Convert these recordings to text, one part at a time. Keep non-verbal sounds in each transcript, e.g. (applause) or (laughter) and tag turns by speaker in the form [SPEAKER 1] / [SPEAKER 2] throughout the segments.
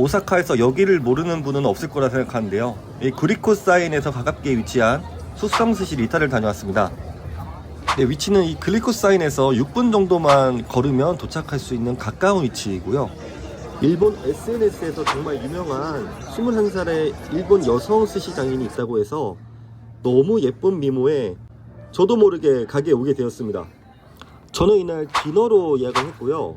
[SPEAKER 1] 오사카에서 여기를 모르는 분은 없을 거라 생각하는데요. 이 그리코 사인에서 가깝게 위치한 숙성스시 리타를 다녀왔습니다. 네, 위치는 이 글리코 사인에서 6분 정도만 걸으면 도착할 수 있는 가까운 위치이고요. 일본 SNS에서 정말 유명한 21살의 일본 여성 스시 장인이 있다고 해서 너무 예쁜 미모에 저도 모르게 가게에 오게 되었습니다. 저는 이날 디너로 예약을 했고요.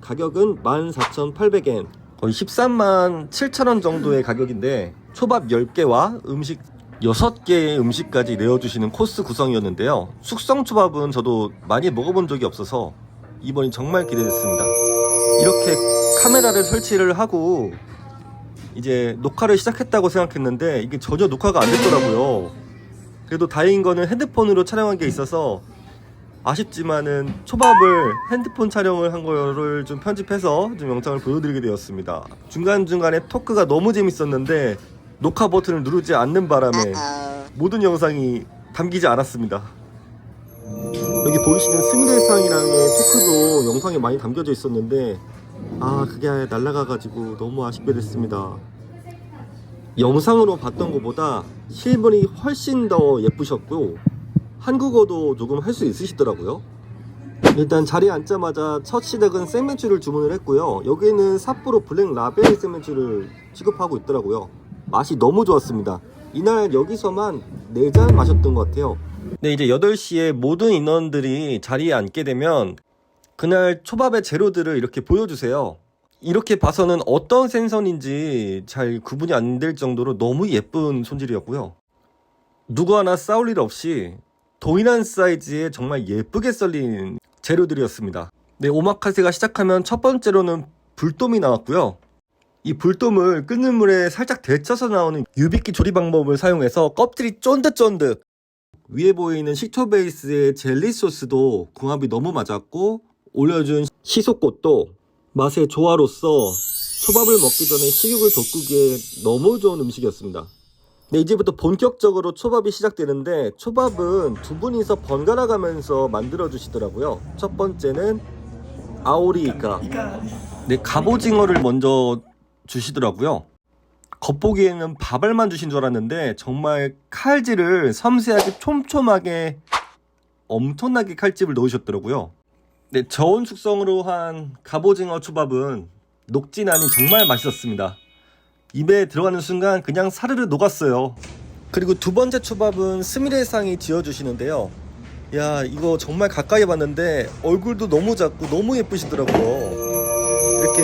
[SPEAKER 1] 가격은 14,800엔, 거의 13만 7천 원 정도의 가격인데 초밥 10개와 음식 6개의 음식까지 내어주시는 코스 구성이었는데요. 숙성 초밥은 저도 많이 먹어본 적이 없어서 이번이 정말 기대됐습니다. 이렇게 카메라를 설치를 하고 이제 녹화를 시작했다고 생각했는데 이게 전혀 녹화가 안 됐더라고요. 그래도 다행인 거는 핸드폰으로 촬영한 게 있어서 아쉽지만은 초밥을 핸드폰 촬영을 한 거를 좀 편집해서 좀 영상을 보여드리게 되었습니다. 중간중간에 토크가 너무 재밌었는데 녹화 버튼을 누르지 않는 바람에 모든 영상이 담기지 않았습니다. 여기 보이시는 스미레상이랑의 토크도 영상에 많이 담겨져 있었는데 아 그게 아예 날라가가지고 너무 아쉽게 됐습니다. 영상으로 봤던 것보다 실물이 훨씬 더 예쁘셨고 한국어도 조금 할 수 있으시더라고요. 일단 자리에 앉자마자 첫 시작은 생맥주를 주문을 했고요. 여기는 삿포로 블랙 라벨 생맥주를 취급하고 있더라고요. 맛이 너무 좋았습니다. 이날 여기서만 4잔 마셨던 것 같아요. 네, 이제 8시에 모든 인원들이 자리에 앉게 되면 그날 초밥의 재료들을 이렇게 보여주세요. 이렇게 봐서는 어떤 생선인지 잘 구분이 안 될 정도로 너무 예쁜 손질이었고요. 누구 하나 싸울 일 없이 동일한 사이즈에 정말 예쁘게 썰린 재료들이었습니다. 네, 오마카세가 시작하면 첫 번째로는 불돔이 나왔고요. 이 불돔을 끓는 물에 살짝 데쳐서 나오는 유비끼 조리 방법을 사용해서 껍질이 쫀득쫀득 위에 보이는 식초 베이스의 젤리 소스도 궁합이 너무 맞았고 올려준 시소꽃도 맛의 조화로서 초밥을 먹기 전에 식욕을 돋구기에 너무 좋은 음식이었습니다. 네, 이제부터 본격적으로 초밥이 시작되는데 초밥은 두 분이서 번갈아 가면서 만들어 주시더라고요. 첫 번째는 아오리 이카. 네, 갑오징어를 먼저 주시더라고요. 겉보기에는 밥알만 주신 줄 알았는데 정말 칼질을 섬세하게 촘촘하게 엄청나게 칼집을 넣으셨더라고요. 네, 저온 숙성으로 한 갑오징어 초밥은 녹진하니 정말 맛있었습니다. 입에 들어가는 순간 그냥 사르르 녹았어요. 그리고 두 번째 초밥은 스미레상이 지어주시는데요. 야, 이거 정말 가까이 봤는데 얼굴도 너무 작고 너무 예쁘시더라고요. 이렇게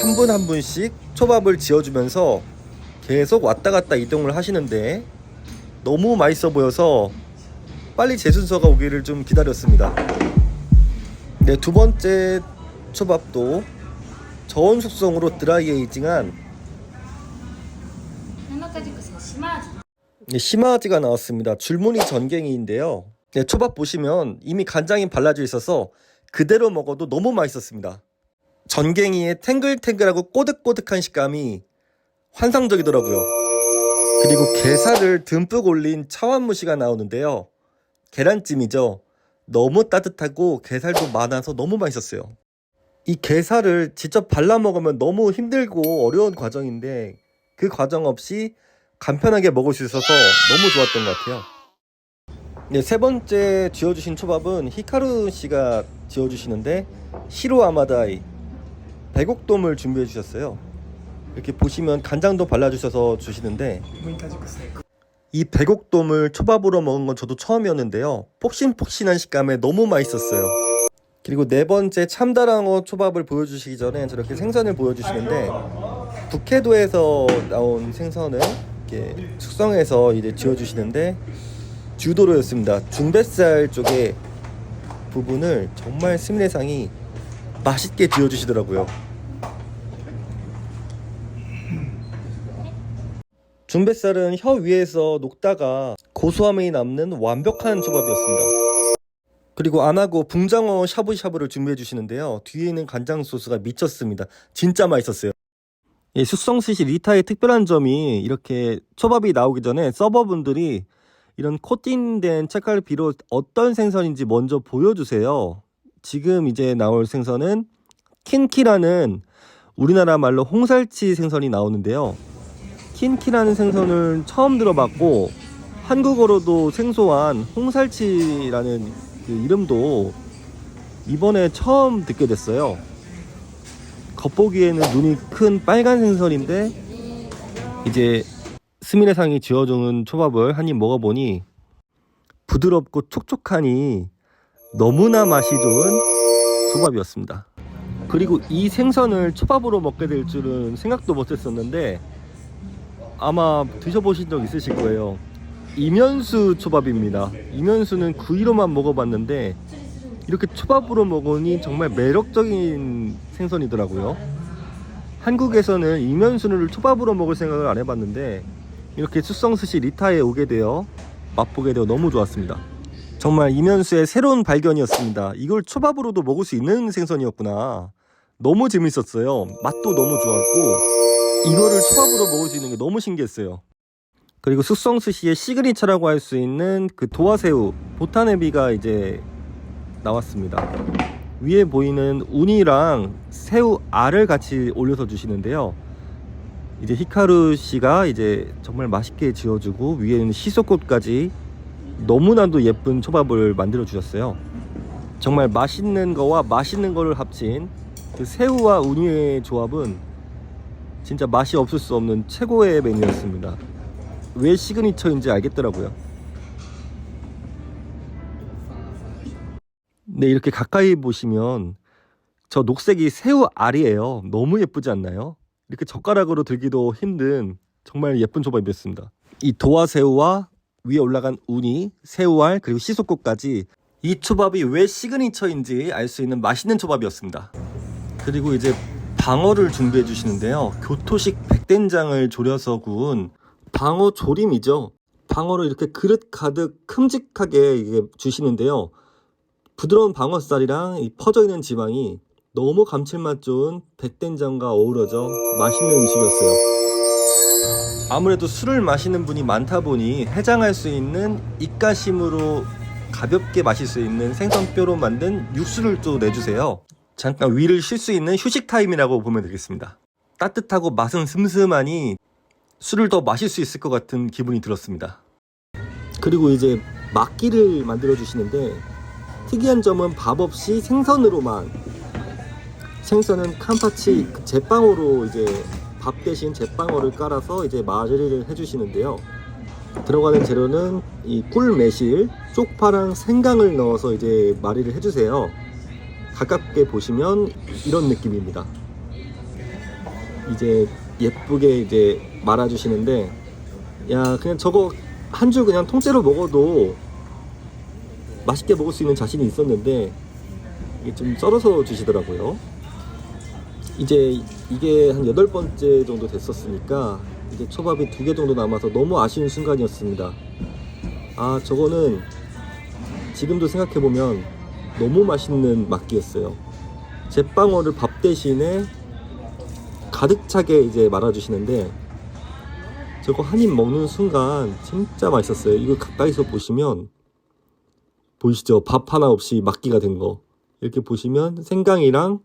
[SPEAKER 1] 한 분한 분씩 초밥을 지어주면서 계속 왔다 갔다 이동을 하시는데 너무 맛있어 보여서 빨리 제 순서가 오기를 좀 기다렸습니다. 네, 두 번째 초밥도 저온 숙성으로 드라이 에이징한
[SPEAKER 2] 7 심하지.
[SPEAKER 1] 네, 심화지가 나왔습니다. 줄무늬 전갱이인데요. 네, 초밥 보시면 이미 간장이 발라져 있어서 그대로 먹어도 너무 맛있었습니다. 전갱이의 탱글탱글하고 꼬득꼬득한 식감이 환상적이더라고요. 그리고 게살을 듬뿍 올린 차완무시가 나오는데요. 계란찜이죠. 너무 따뜻하고 게살도 많아서 너무 맛있었어요. 이 게살을 직접 발라 먹으면 너무 힘들고 어려운 과정인데 그 과정 없이 간편하게 먹을 수 있어서 너무 좋았던 것 같아요. 네, 세 번째 지어주신 초밥은 히카루 씨가 지어주시는데 시로 아마다이 백옥돔을 준비해 주셨어요. 이렇게 보시면 간장도 발라주셔서 주시는데 이 백옥돔을 초밥으로 먹은 건 저도 처음이었는데요. 폭신폭신한 식감에 너무 맛있었어요. 그리고 네 번째 참다랑어 초밥을 보여주시기 전에 저렇게 생선을 보여주시는데 북해도에서 나온 생선을 이렇게 숙성해서 이제 지어주시는데 주도로였습니다. 중뱃살 쪽에 부분을 정말 스미레상이 맛있게 지어주시더라고요. 중뱃살은 혀 위에서 녹다가 고소함이 남는 완벽한 초밥이었습니다. 그리고 안하고 붕장어 샤브샤브를 준비해 주시는데요. 뒤에 있는 간장 소스가 미쳤습니다. 진짜 맛있었어요. 이 숙성스시 리타의 특별한 점이 이렇게 초밥이 나오기 전에 서버분들이 이런 코팅된 책갈피로 어떤 생선인지 먼저 보여주세요. 지금 이제 나올 생선은 킨키라는 우리나라 말로 홍살치 생선이 나오는데요. 킨키라는 생선을 처음 들어봤고 한국어로도 생소한 홍살치라는 그 이름도 이번에 처음 듣게 됐어요. 겉보기에는 눈이 큰 빨간 생선인데 이제 스미레상이 지어주는 초밥을 한 입 먹어보니 부드럽고 촉촉하니 너무나 맛이 좋은 초밥이었습니다. 그리고 이 생선을 초밥으로 먹게 될 줄은 생각도 못했었는데 아마 드셔보신 적 있으실 거예요. 이면수 초밥입니다. 이면수는 구이로만 먹어봤는데 이렇게 초밥으로 먹으니 정말 매력적인 생선이더라고요. 한국에서는 이면수를 초밥으로 먹을 생각을 안 해봤는데 이렇게 숙성스시 리타에 오게 되어 맛보게 되어 너무 좋았습니다. 정말 이면수의 새로운 발견이었습니다. 이걸 초밥으로도 먹을 수 있는 생선이었구나. 너무 재밌었어요. 맛도 너무 좋았고 이거를 초밥으로 먹을 수 있는 게 너무 신기했어요. 그리고 숙성스시의 시그니처라고 할 수 있는 그 도화새우 보타네비가 이제 나왔습니다. 위에 보이는 우니랑 새우 알을 같이 올려서 주시는데요. 이제 히카루 씨가 이제 정말 맛있게 지어주고 위에는 시소꽃까지 너무나도 예쁜 초밥을 만들어 주셨어요. 정말 맛있는 거와 맛있는 거를 합친 그 새우와 우니의 조합은 진짜 맛이 없을 수 없는 최고의 메뉴였습니다. 왜 시그니처인지 알겠더라고요. 네, 이렇게 가까이 보시면 저 녹색이 새우 알이에요. 너무 예쁘지 않나요? 이렇게 젓가락으로 들기도 힘든 정말 예쁜 초밥이었습니다. 이 도화새우와 위에 올라간 우니, 새우알 그리고 시소꽃까지 이 초밥이 왜 시그니처인지 알 수 있는 맛있는 초밥이었습니다. 그리고 이제 방어를 준비해 주시는데요. 교토식 백된장을 졸여서 구운 방어 조림이죠. 방어를 이렇게 그릇 가득 큼직하게 주시는데요. 부드러운 방어살이랑 이 퍼져 있는 지방이 너무 감칠맛 좋은 백된장과 어우러져 맛있는 음식이었어요. 아무래도 술을 마시는 분이 많다 보니 해장할 수 있는 입가심으로 가볍게 마실 수 있는 생선뼈로 만든 육수를 또 내주세요. 잠깐 위를 쉴 수 있는 휴식 타임이라고 보면 되겠습니다. 따뜻하고 맛은 슴슴하니 술을 더 마실 수 있을 것 같은 기분이 들었습니다. 그리고 이제 막기를 만들어 주시는데 특이한 점은 밥 없이 생선으로만 생선은 캄파치 그 제빵으로 이제 밥 대신 제빵어를 깔아서 이제 마리를 해주시는데요. 들어가는 재료는 이 꿀 매실, 쪽파랑 생강을 넣어서 이제 마리를 해주세요. 가깝게 보시면 이런 느낌입니다. 이제 예쁘게 이제 말아주시는데, 야 그냥 저거 한 줄 그냥 통째로 먹어도 맛있게 먹을 수 있는 자신이 있었는데 이게 좀 썰어서 주시더라고요. 이제 이게 한 여덟 번째 정도 됐었으니까 이제 초밥이 두 개 정도 남아서 너무 아쉬운 순간이었습니다. 아 저거는 지금도 생각해 보면 너무 맛있는 막기였어요. 제빵어를 밥 대신에 가득 차게 이제 말아주시는데 저거 한 입 먹는 순간 진짜 맛있었어요. 이거 가까이서 보시면 보이시죠? 밥 하나 없이 막기가 된 거. 이렇게 보시면 생강이랑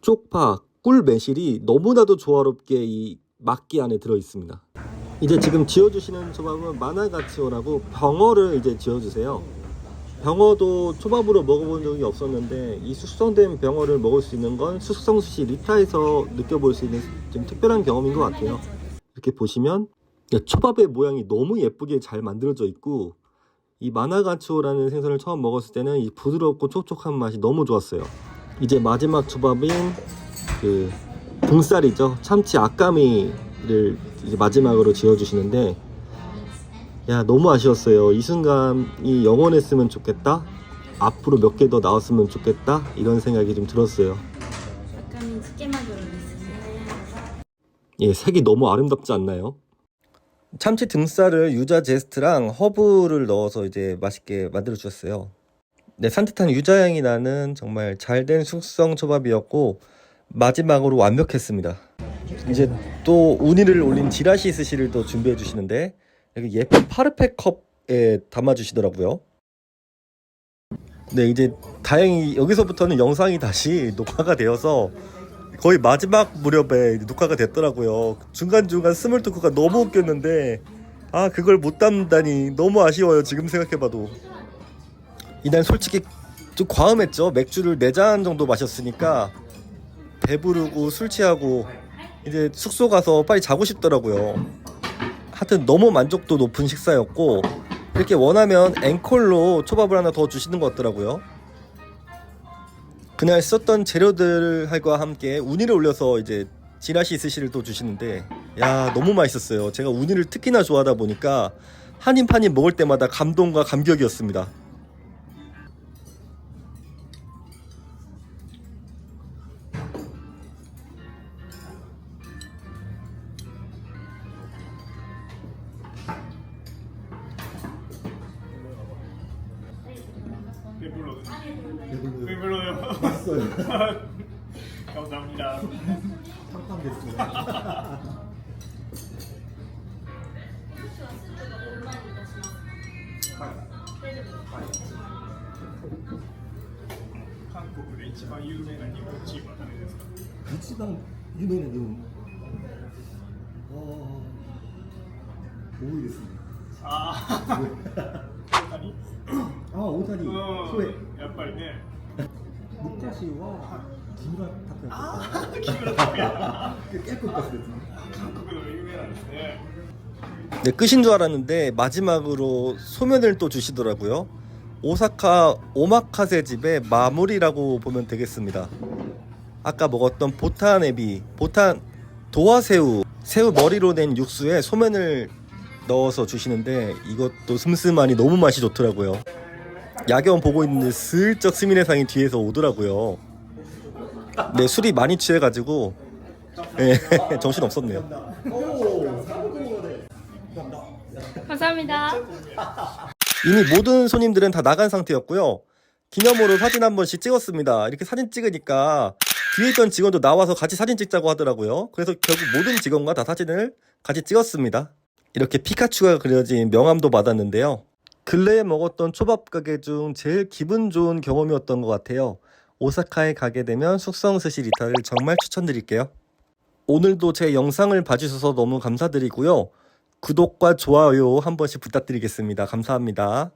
[SPEAKER 1] 쪽파, 꿀 매실이 너무나도 조화롭게 이 막기 안에 들어 있습니다. 이제 지금 지어주시는 초밥은 마나가츠오라고 병어를 이제 지어주세요. 병어도 초밥으로 먹어본 적이 없었는데 이 숙성된 병어를 먹을 수 있는 건 숙성수시 리타에서 느껴볼 수 있는 좀 특별한 경험인 것 같아요. 이렇게 보시면 초밥의 모양이 너무 예쁘게 잘 만들어져 있고 이 마나가츠오라는 생선을 처음 먹었을 때는 이 부드럽고 촉촉한 맛이 너무 좋았어요. 이제 마지막 초밥인 그 등살이죠. 참치 아까미를 이제 마지막으로 지어주시는데 야 너무 아쉬웠어요. 이 순간이 영원했으면 좋겠다. 앞으로 몇 개 더 나왔으면 좋겠다. 이런 생각이 좀 들었어요.
[SPEAKER 2] 아까미 집게만 들어있으세요.
[SPEAKER 1] 예, 색이 너무 아름답지 않나요? 참치 등살을 유자 제스트랑 허브를 넣어서 이제 맛있게 만들어 주셨어요. 네, 산뜻한 유자향이 나는 정말 잘된 숙성 초밥이었고 마지막으로 완벽했습니다. 이제 또 우니를 올린 지라시 스시를 또 준비해 주시는데 여기 예쁜 파르페 컵에 담아 주시더라고요. 네, 이제 다행히 여기서부터는 영상이 다시 (laughs) 녹화가 되어서 거의 마지막 무렵에 녹화가 됐더라고요. 중간중간 스몰 토크가 너무 웃겼는데 아 그걸 못 담다니 너무 아쉬워요. 지금 생각해봐도 이날 솔직히 좀 과음했죠. 맥주를 4잔 정도 마셨으니까 배부르고 술 취하고 이제 숙소 가서 빨리 자고 싶더라고요. 하여튼 너무 만족도 높은 식사였고 이렇게 원하면 앵콜로 초밥을 하나 더 주시는 것 같더라고요. 그날 썼던 재료들과 함께 우니를 올려서 이제 지라시 스시를 또 주시는데 야 너무 맛있었어요. 제가 우니를 특히나 좋아하다 보니까 한입 한입 먹을 때마다 감동과 감격이었습니다.
[SPEAKER 3] 배불러요. 감사합니다. 한국で一番有名な日本チームは誰ですか
[SPEAKER 1] 이치방 유명한 어... 모르겠습니다.
[SPEAKER 3] あ
[SPEAKER 1] 묵자시와 (laughs) 김가
[SPEAKER 3] ああ木村拓哉
[SPEAKER 1] 깨끗 봤어요.
[SPEAKER 3] 韓国でも有名なんですね
[SPEAKER 1] 네, 끝인 줄 알았는데 마지막으로 소면을 또 주시더라고요. 오사카 오마카세 집의 마무리라고 보면 되겠습니다. 아까 먹었던 보탄 에비, 보탄 도화새우, 새우 머리로 낸 육수에 소면을 넣어서 주시는데 이것도 슴슴하니 너무 맛이 좋더라고요. 야경 보고 있는데 슬쩍 스미네상이 뒤에서 오더라고요. 네, 술이 많이 취해가지고 네, (laughs) 정신 없었네요.
[SPEAKER 2] 감사합니다.
[SPEAKER 1] 이미 모든 손님들은 다 나간 상태였고요. 기념으로 사진 한 번씩 찍었습니다. 이렇게 사진 찍으니까 뒤에 있던 직원도 나와서 같이 사진 찍자고 하더라고요. 그래서 결국 모든 직원과 다 사진을 같이 찍었습니다. 이렇게 피카츄가 그려진 명함도 받았는데요. 근래에 먹었던 초밥 가게 중 제일 기분 좋은 경험이었던 것 같아요. 오사카에 가게 되면 숙성 스시 리타를 정말 추천드릴게요. 오늘도 제 영상을 봐주셔서 너무 감사드리고요. 구독과 좋아요 한 번씩 부탁드리겠습니다. 감사합니다.